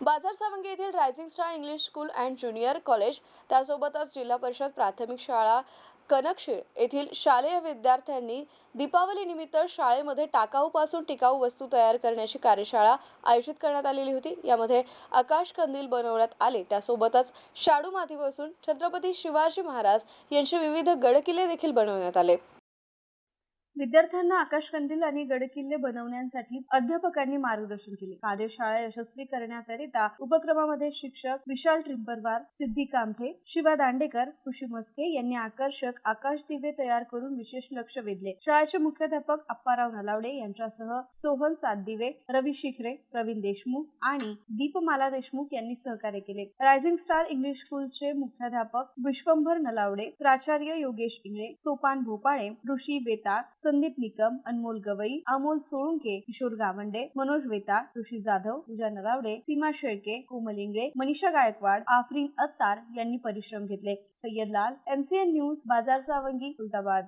बाजार सावंगी येथील rising star English school and junior college त्यासोबतच जिल्हा परिषद प्राथमिक शाळा कनकशीळ येथील शालेय विद्यार्थ्यांनी दीपावलीनिमित्त शाळेमध्ये टाकाऊपासून टिकाऊ वस्तू तयार करण्याची कार्यशाळा आयोजित करण्यात आलेली होती. यामध्ये आकाश कंदील बनवण्यात आले. त्यासोबतच शाडू मातीपासून छत्रपती शिवाजी महाराज यांचे विविध गडकिल्ले देखील बनवण्यात आले. विद्यार्थ्यांना आकाशकंदील आणि गडकिल्ले बनवण्यासाठी अध्यापकांनी मार्गदर्शन केले. कार्यशाळा यशस्वी करण्याकरिता उपक्रमामध्ये शिक्षक विशाल ट्रिंपरवार सिद्धी कामठे शिवा दांडेकर खुशी मस्के यांनी आकर्षक आकाश दिवे तयार करून विशेष लक्ष वेधले. शाळेचे मुख्याध्यापक अप्पाराव नलावडे यांच्यासह सोहन सातदिवे रवी शिखरे प्रवीण देशमुख आणि दीपमाला देशमुख यांनी सहकार्य केले. रायझिंग स्टार इंग्लिश स्कूलचे मुख्याध्यापक विश्वंभर नलावडे प्राचार्य योगेश इंगळे सोपान भोपाळे ऋषी बेताळ संदीप निकम अनमोल गवई अमोल सोळुंके किशोर गावंडे मनोज वेताळ ऋषी जाधव पूजा नरावडे सीमा शेळके कोमल इंगळे मनीषा गायकवाड आफरीन अत्तार यांनी परिश्रम घेतले. सय्यद लाल एमसीएन न्यूज बाजार सावंगी खुलताबाद